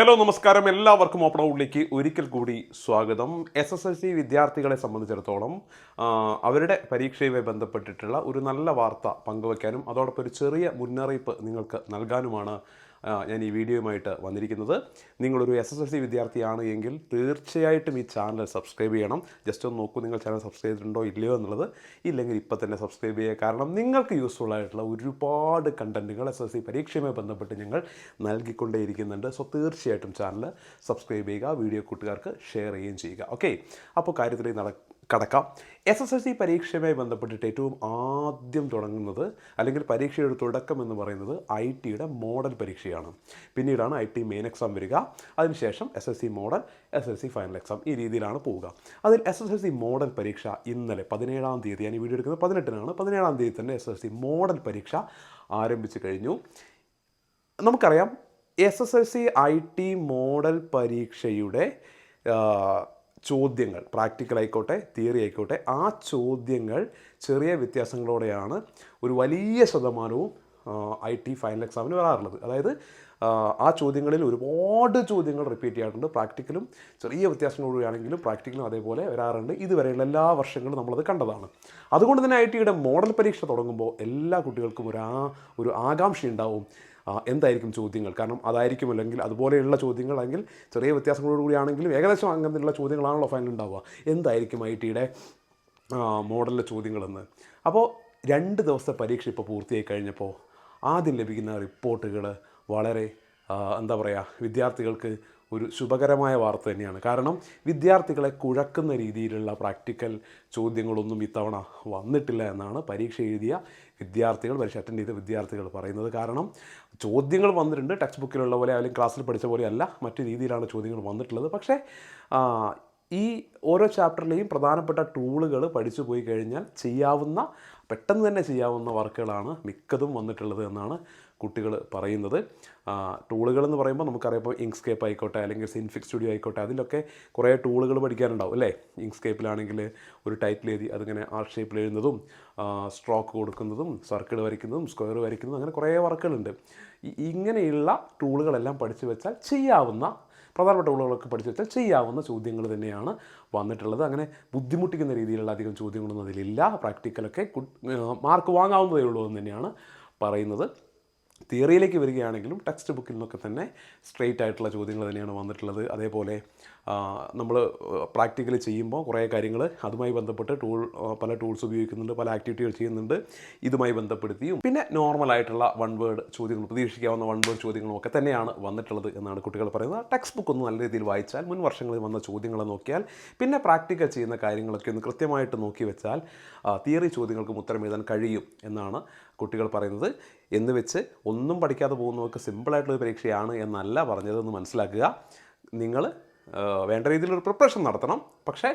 Hello നമസ്കാരം. എല്ലാവർക്കും open ഔട്ടിലേക്ക് ഒരിക്കൽ കൂടി സ്വാഗതം. എസ് എസ് എൽ സി വിദ്യാർത്ഥികളെ സംബന്ധിച്ചിടത്തോളം അവരുടെ പരീക്ഷയുമായി ബന്ധപ്പെട്ടിട്ടുള്ള ഒരു നല്ല വാർത്ത പങ്കുവയ്ക്കാനും അതോടൊപ്പം ഒരു ചെറിയ മുന്നറിയിപ്പ് നിങ്ങൾക്ക് നൽകാനുമാണ് ഞാൻ ഈ വീഡിയോയുമായിട്ട് വന്നിരിക്കുന്നത്. നിങ്ങളൊരു എസ് എസ് എൽ സി വിദ്യാർത്ഥിയാണ് എങ്കിൽ തീർച്ചയായിട്ടും ഈ ചാനൽ സബ്സ്ക്രൈബ് ചെയ്യണം. ജസ്റ്റ് ഒന്ന് നോക്കൂ നിങ്ങൾ ചാനൽ സബ്സ്ക്രൈബ് ചെയ്തിട്ടുണ്ടോ ഇല്ലയോ എന്നുള്ളത്. ഇല്ലെങ്കിൽ ഇപ്പം തന്നെ സബ്സ്ക്രൈബ് ചെയ്യുക. കാരണം നിങ്ങൾക്ക് യൂസ്ഫുൾ ആയിട്ടുള്ള ഒരുപാട് കണ്ടന്റുകൾ എസ് എസ് സി പരീക്ഷയുമായി ബന്ധപ്പെട്ട് ഞങ്ങൾ നൽകിക്കൊണ്ടേയിരിക്കുന്നുണ്ട്. സോ തീർച്ചയായിട്ടും ചാനൽ സബ്സ്ക്രൈബ് ചെയ്യുക വീഡിയോ കൂട്ടുകാർക്ക് ഷെയർ ചെയ്യുകയും ചെയ്യുക. ഓക്കെ അപ്പോൾ കാര്യത്തിലേക്ക് നട കടക്കാം എസ് എസ് എൽ സി പരീക്ഷയുമായി ബന്ധപ്പെട്ടിട്ട് ഏറ്റവും ആദ്യം തുടങ്ങുന്നത് അല്ലെങ്കിൽ പരീക്ഷയുടെ തുടക്കം എന്ന് പറയുന്നത് ഐ ടിയുടെ മോഡൽ പരീക്ഷയാണ് പിന്നീടാണ് ഐ ടി മെയിൻ എക്സാം വരിക അതിനുശേഷം S S C model S S C final exam ഈ രീതിയിലാണ് പോവുക അതിൽ S S L C model പരീക്ഷ ഇന്നലെ പതിനേഴാം തീയതി ഞാൻ ഈ വീഡിയോ എടുക്കുന്നത് പതിനെട്ടിനാണ് പതിനേഴാം തീയതി തന്നെ എസ് എസ് സി മോഡൽ പരീക്ഷ ആരംഭിച്ചു കഴിഞ്ഞു നമുക്കറിയാം S S L C I T model പരീക്ഷയുടെ ചോദ്യങ്ങൾ പ്രാക്ടിക്കൽ ആയിക്കോട്ടെ തിയറി ആയിക്കോട്ടെ ആ ചോദ്യങ്ങൾ ചെറിയ വ്യത്യാസങ്ങളോടെയാണ് ഒരു വലിയ ശതമാനവും ഐ ടി ഫൈനൽ എക്സാമിന് വരാറുള്ളത്. അതായത് ആ, ചോദ്യങ്ങളിൽ ഒരുപാട് ചോദ്യങ്ങൾ റിപ്പീറ്റ് ചെയ്യാറുണ്ട്. പ്രാക്ടിക്കലും ചെറിയ വ്യത്യാസങ്ങളോടുകയാണെങ്കിലും പ്രാക്ടിക്കലും അതേപോലെ വരാറുണ്ട്. ഇതുവരെയുള്ള എല്ലാ വർഷങ്ങളും നമ്മളത് കണ്ടതാണ്. അതുകൊണ്ട് തന്നെ ഐ ടിയുടെ മോഡൽ പരീക്ഷ തുടങ്ങുമ്പോൾ എല്ലാ കുട്ടികൾക്കും ഒരു ആ ഒരു ആകാംക്ഷ ഉണ്ടാവും. എന്തായിരിക്കും ചോദ്യങ്ങൾ? കാരണം അതായിരിക്കും അല്ലെങ്കിൽ അതുപോലെയുള്ള ചോദ്യങ്ങൾ അല്ലെങ്കിൽ ചെറിയ വ്യത്യാസങ്ങളോടുകൂടിയാണെങ്കിലും ഏകദേശം അങ്ങനെയുള്ള ചോദ്യങ്ങളാണല്ലോ ഫൈനൽ ഉണ്ടാവുക. എന്തായിരിക്കും ഐ ടിയുടെ മോഡലിലെ ചോദ്യങ്ങളെന്ന്? അപ്പോൾ രണ്ട് ദിവസത്തെ പരീക്ഷ ഇപ്പോൾ പൂർത്തിയായി കഴിഞ്ഞപ്പോൾ ആദ്യം ലഭിക്കുന്ന റിപ്പോർട്ടുകൾ വളരെ എന്താ പറയുക വിദ്യാർത്ഥികൾക്ക് ഒരു ശുഭകരമായ വാർത്ത തന്നെയാണ്. കാരണം വിദ്യാർത്ഥികളെ കുഴക്കുന്ന രീതിയിലുള്ള പ്രാക്ടിക്കൽ ചോദ്യങ്ങളൊന്നും ഇത്തവണ വന്നിട്ടില്ല എന്നാണ് പരീക്ഷ എഴുതിയ വിദ്യാർത്ഥികൾ പരീക്ഷ അറ്റൻഡ് ചെയ്ത വിദ്യാർത്ഥികൾ പറയുന്നത്. കാരണം ചോദ്യങ്ങൾ വന്നിട്ടുണ്ട്. ടെക്സ്റ്റ് ബുക്കിലുള്ള പോലെ അല്ലെങ്കിൽ ക്ലാസ്സിൽ പഠിച്ച പോലെയല്ല മറ്റു രീതിയിലാണ് ചോദ്യങ്ങൾ വന്നിട്ടുള്ളത്. പക്ഷേ ഈ ഓരോ ചാപ്റ്ററിലെയും പ്രധാനപ്പെട്ട ടൂളുകൾ പഠിച്ചു പോയി കഴിഞ്ഞാൽ ചെയ്യാവുന്ന പെട്ടെന്ന് തന്നെ ചെയ്യാവുന്ന വർക്കുകളാണ് മിക്കതും വന്നിട്ടുള്ളത് എന്നാണ് കുട്ടികൾ പറയുന്നത്. ടൂളുകൾ എന്ന് പറയുമ്പോൾ നമുക്കറിയാം ഇങ്ക്സ്കേപ്പ് ആയിക്കോട്ടെ അല്ലെങ്കിൽ സിൻഫിക് സ്റ്റുഡിയോ ആയിക്കോട്ടെ അതിലൊക്കെ കുറേ ടൂളുകൾ പഠിക്കാനുണ്ടാവും അല്ലേ? ഇങ്ക്സ്കേപ്പിലാണെങ്കിൽ ഒരു ടൈറ്റിൽ എഴുതി അതിങ്ങനെ ആർ ഷേപ്പിൽ എഴുതുന്നതും സ്ട്രോക്ക് കൊടുക്കുന്നതും സർക്കിൾ വരയ്ക്കുന്നതും സ്ക്വയർ വരയ്ക്കുന്നതും അങ്ങനെ കുറേ വർക്കുകളുണ്ട്. ഇങ്ങനെയുള്ള ടൂളുകളെല്ലാം പഠിച്ചു വെച്ചാൽ ചെയ്യാവുന്ന പ്രധാനപ്പെട്ട ടൂളുകളൊക്കെ പഠിച്ചു വെച്ചാൽ ചെയ്യാവുന്ന ചോദ്യങ്ങൾ തന്നെയാണ് വന്നിട്ടുള്ളത്. അങ്ങനെ ബുദ്ധിമുട്ടിക്കുന്ന രീതിയിലുള്ള അധികം ചോദ്യങ്ങളൊന്നും അതിലില്ല. പ്രാക്ടിക്കലൊക്കെ മാർക്ക് വാങ്ങാവുന്നതേ ഉള്ളൂ എന്ന് തന്നെയാണ് പറയുന്നത്. തിയറിയിലേക്ക് വരികയാണെങ്കിലും ടെക്സ്റ്റ് ബുക്കിൽ നിന്നൊക്കെ തന്നെ സ്ട്രെയിറ്റ് ആയിട്ടുള്ള ചോദ്യങ്ങൾ തന്നെയാണ് വന്നിട്ടുള്ളത്. അതേപോലെ നമ്മൾ പ്രാക്ടിക്കലി ചെയ്യുമ്പോൾ കുറേ കാര്യങ്ങൾ അതുമായി ബന്ധപ്പെട്ട് ടൂൾ പല ടൂൾസ് ഉപയോഗിക്കുന്നുണ്ട് പല ആക്ടിവിറ്റികൾ ചെയ്യുന്നുണ്ട് ഇതുമായി ബന്ധപ്പെടുത്തിയും പിന്നെ നോർമലായിട്ടുള്ള വൺ വേർഡ് ചോദ്യങ്ങൾ പ്രതീക്ഷിക്കാവുന്ന വൺ വേർഡ് ചോദ്യങ്ങളും ഒക്കെ തന്നെയാണ് വന്നിട്ടുള്ളത് എന്നാണ് കുട്ടികൾ പറയുന്നത്. ടെക്സ്റ്റ് ബുക്ക് ഒന്ന് നല്ല രീതിയിൽ വായിച്ചാൽ മുൻ വർഷങ്ങളിൽ വന്ന ചോദ്യങ്ങൾ നോക്കിയാൽ പിന്നെ പ്രാക്ടിക്കൽ ചെയ്യുന്ന കാര്യങ്ങളൊക്കെ ഒന്ന് കൃത്യമായിട്ട് നോക്കി വെച്ചാൽ തിയറി ചോദ്യങ്ങൾക്കും ഉത്തരം എഴുതാൻ കഴിയും എന്നാണ് കുട്ടികൾ പറയുന്നത്. എന്ന് വെച്ച് ഒന്നും പഠിക്കാതെ പോകുന്നവർക്ക് സിമ്പിളായിട്ടുള്ള പരീക്ഷയാണ് എന്നല്ല പറഞ്ഞതെന്ന് മനസ്സിലാക്കുക. നിങ്ങൾ വേണ്ട രീതിയിലൊരു പ്രിപ്പറേഷൻ നടത്തണം. പക്ഷേ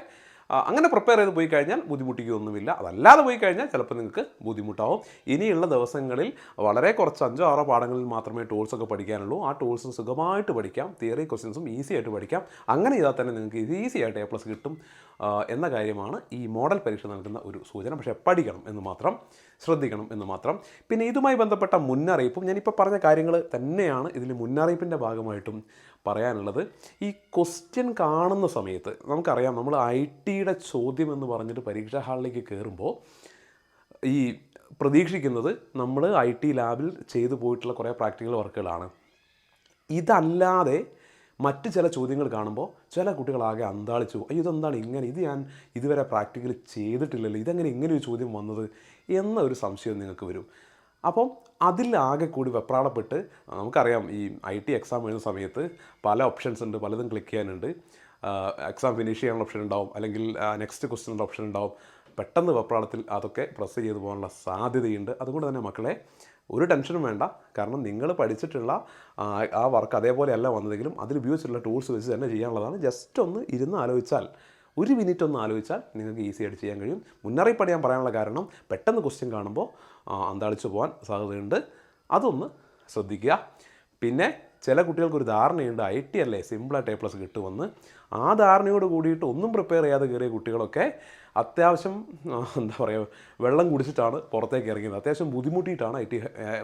അങ്ങനെ പ്രിപ്പയർ ചെയ്ത് പോയി കഴിഞ്ഞാൽ ബുദ്ധിമുട്ടിക്കുകയൊന്നുമില്ല അതല്ലാതെ പോയി കഴിഞ്ഞാൽ ചിലപ്പോൾ നിങ്ങൾക്ക് ബുദ്ധിമുട്ടാവും. ഇനിയുള്ള ദിവസങ്ങളിൽ വളരെ കുറച്ച് അഞ്ചോ ആറോ പാഠങ്ങളിൽ മാത്രമേ ടൂൾസ് ഒക്കെ പഠിക്കാനുള്ളൂ. ആ ടൂൾസ് സുഖമായിട്ട് പഠിക്കാം. തിയറി ക്വസ്റ്റ്യൻസും ഈസി ആയിട്ട് പഠിക്കാം. അങ്ങനെ ചെയ്താൽ തന്നെ നിങ്ങൾക്ക് ഇത് ഈസി ആയിട്ട് എ പ്ലസ് കിട്ടും എന്ന കാര്യമാണ് ഈ മോഡൽ പരീക്ഷ നൽകുന്ന ഒരു സൂചന. പക്ഷേ പഠിക്കണം എന്ന് മാത്രം ശ്രദ്ധിക്കണം എന്ന് മാത്രം. പിന്നെ ഇതുമായി ബന്ധപ്പെട്ട മുന്നറിയിപ്പും ഞാനിപ്പോൾ പറഞ്ഞ കാര്യങ്ങൾ തന്നെയാണ്. ഇതിൽ മുന്നറിയിപ്പിന്റെ ഭാഗമായിട്ടും പറയാനുള്ളത് ഈ ക്വസ്റ്റ്യൻ കാണുന്ന സമയത്ത് നമുക്കറിയാം നമ്മൾ ഐ ടിയുടെ ചോദ്യം എന്ന് പറഞ്ഞിട്ട് പരീക്ഷാ ഹാളിലേക്ക് കയറുമ്പോൾ ഈ പ്രതീക്ഷിക്കുന്നത് നമ്മൾ ഐ ടി ലാബിൽ ചെയ്തു പോയിട്ടുള്ള കുറേ പ്രാക്ടിക്കൽ വർക്കുകളാണ്. ഇതല്ലാതെ മറ്റ് ചില ചോദ്യങ്ങൾ കാണുമ്പോൾ ചില കുട്ടികളാകെ അന്താളിച്ചു. അയ്യോ ഇതെന്താണ് ഇങ്ങനെ? ഇത് ഞാൻ ഇതുവരെ പ്രാക്ടിക്കൽ ചെയ്തിട്ടില്ലല്ലോ. ഇതെങ്ങനെ ഇങ്ങനെ ഒരു ചോദ്യം വന്നത്? എന്ന ഒരു സംശയം നിങ്ങൾക്ക് വരും. അപ്പം അതിലാകെ കൂടി വെപ്രാളപ്പെട്ട് നമുക്കറിയാം ഈ ഐ ടി എക്സാം എഴുതുന്ന സമയത്ത് പല ഓപ്ഷൻസ് ഉണ്ട് പലതും ക്ലിക്ക് ചെയ്യാനുണ്ട്. എക്സാം ഫിനിഷ് ചെയ്യാനുള്ള ഓപ്ഷൻ ഉണ്ടാവും അല്ലെങ്കിൽ നെക്സ്റ്റ് ക്വസ്റ്റിനുള്ള ഓപ്ഷൻ ഉണ്ടാവും. പെട്ടെന്ന് വെപ്രാളത്തിൽ അതൊക്കെ പ്രസ് ചെയ്ത് പോകാനുള്ള സാധ്യതയുണ്ട്. അതുകൊണ്ട് തന്നെ മക്കളെ ഒരു ടെൻഷനും വേണ്ട. കാരണം നിങ്ങൾ പഠിച്ചിട്ടുള്ള ആ, വർക്ക് അതേപോലെയല്ല വന്നതെങ്കിലും അതിൽ ഉപയോഗിച്ചിട്ടുള്ള ടൂൾസ് വെച്ച് തന്നെ ചെയ്യാനുള്ളതാണ്. ജസ്റ്റ് ഒന്ന് ഇരുന്ന് ആലോചിച്ചാൽ ഒരു മിനിറ്റ് ഒന്ന് ആലോചിച്ചാൽ നിങ്ങൾക്ക് ഈസി ആയിട്ട് ചെയ്യാൻ കഴിയും. മുന്നറിയിപ്പ് ഞാൻ പറയാനുള്ള കാരണം പെട്ടെന്ന് ക്വസ്റ്റ്യൻ കാണുമ്പോൾ അന്താളിച്ച് പോകാൻ സാധ്യതയുണ്ട്. അതൊന്ന് ശ്രദ്ധിക്കുക. പിന്നെ ചില കുട്ടികൾക്ക് ഒരു ധാരണയുണ്ട്. ഐ ടി അല്ലേ സിമ്പിളായിട്ട് എ പ്ലസ് കിട്ടുമെന്ന്. ആ ധാരണയോട് കൂടിയിട്ട് ഒന്നും പ്രിപ്പയർ ചെയ്യാതെ കയറിയ കുട്ടികളൊക്കെ അത്യാവശ്യം എന്താ പറയുക വെള്ളം കുടിച്ചിട്ടാണ് പുറത്തേക്ക് ഇറങ്ങിയത്. അത്യാവശ്യം ബുദ്ധിമുട്ടിയിട്ടാണ് ഐ ടി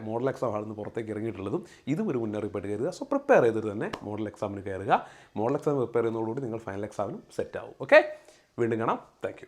മോഡൽ എക്സാം ഹാളിൽ നിന്ന് പുറത്തേക്ക് ഇറങ്ങിയിട്ടുള്ളതും. ഇതും ഒരു മുന്നറിയിപ്പായിട്ട് കരുതുക. സോ പ്രിപ്പയർ ചെയ്തിട്ട് തന്നെ മോഡൽ എക്സാമിന് കയറുക. മോഡൽ എക്സാം പ്രിപ്പയർ ചെയ്യുന്നതോടുകൂടി നിങ്ങൾ ഫൈനൽ എക്സാമിനും സെറ്റ് ആവും. ഓക്കെ വീണ്ടും കാണാം. താങ്ക്